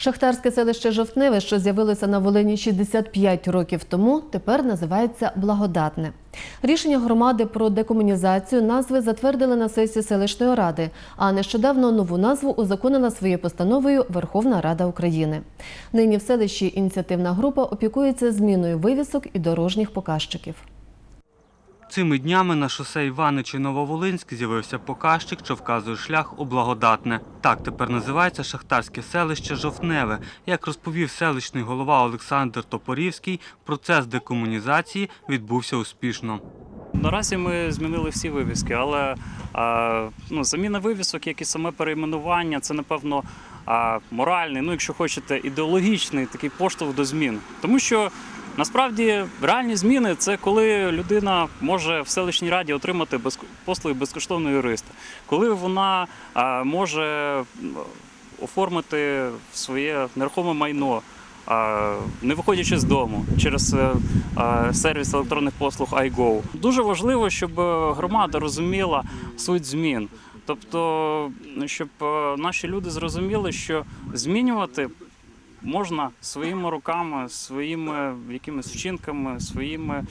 Шахтарське селище Жовтневе, що з'явилося на Волині 65 років тому, тепер називається Благодатне. Рішення громади про декомунізацію назви затвердили на сесії селищної ради, а нещодавно нову назву узаконила своєю постановою Верховна Рада України. Нині в селищі ініціативна група опікується зміною вивісок і дорожніх показчиків. Цими днями на шосе Іваничі Нововолинськ з'явився показчик, що вказує шлях у Благодатне. Так тепер називається шахтарське селище Жовтневе. Як розповів селищний голова Олександр Топорівський, процес декомунізації відбувся успішно. Наразі ми змінили всі вивіски, але ну, заміна вивісок, як і саме перейменування, це напевно моральний, ну якщо хочете, ідеологічний такий поштовх до змін. Тому що насправді реальні зміни це коли людина може в селищній раді отримати послуги безкоштовного юриста, коли вона може оформити своє нерухоме майно. Не виходячи з дому через е, сервіс електронних послуг iGo. Дуже важливо, щоб громада розуміла суть змін. Тобто, щоб е, наші люди зрозуміли, що змінювати можна своїми руками, своїми якимись вчинками, своїми,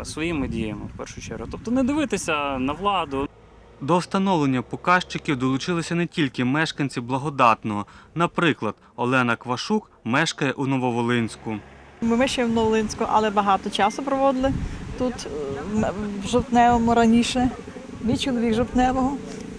е, своїми діями в першу чергу. Тобто не дивитися на владу, До встановлення показчиків долучилися не тільки мешканці Благодатного. Наприклад, Олена Квашук мешкає у Нововолинську. Ми мешкаємо в Новолинську, але багато часу проводили тут, е, в Жовтневому раніше. Мій чоловік Жовтневого.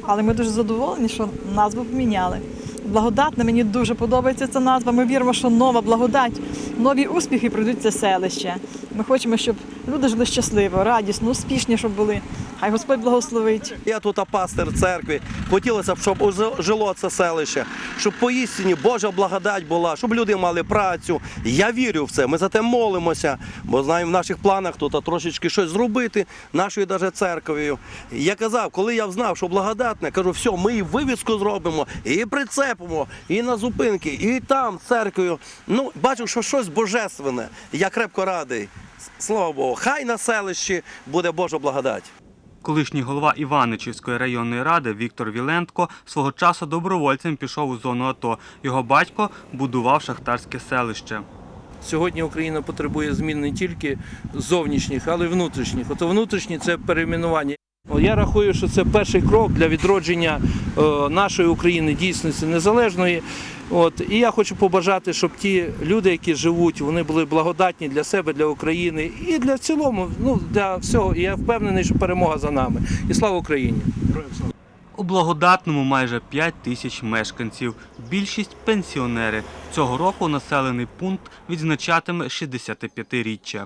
Але ми дуже задоволені, що назву поміняли. Благодатне, мені дуже подобається ця назва. Ми віримо, що нова благодать, нові успіхи прийдуть в це селище. Ми хочемо, щоб люди жили щасливо, радісно, успішні, щоб були. Хай Господь благословить. Я тут пастир церкви. Хотілося б, щоб жило це селище, щоб поістині Божа благодать була, щоб люди мали працю. Я вірю в це. Ми за те молимося, бо знаємо в наших планах тут трошечки щось зробити нашою даже церквою. Я казав, коли я знав, що благодатне, кажу, все, ми і вивіску зробимо, і прицепимо, і на зупинки, і там церквою. Ну, бачу, що щось божественне. Я крепко радий. Слава Богу, хай на селищі буде Божа благодать. Колишній голова Іваничівської районної ради Віктор Вілентко свого часу добровольцем пішов у зону АТО. Його батько будував шахтарське селище. Сьогодні Україна потребує змін не тільки зовнішніх, але й внутрішніх. Ото внутрішні це перейменування. Я рахую, що це перший крок для відродження е, нашої України дійсності незалежної. От і я хочу побажати, щоб ті люди, які живуть, вони були благодатні для себе, для України і для цілому, ну для всього. І я впевнений, що перемога за нами. І слава Україні! У Благодатному майже 5 тисяч мешканців. Більшість пенсіонери. Цього року населений пункт відзначатиме 65-річчя.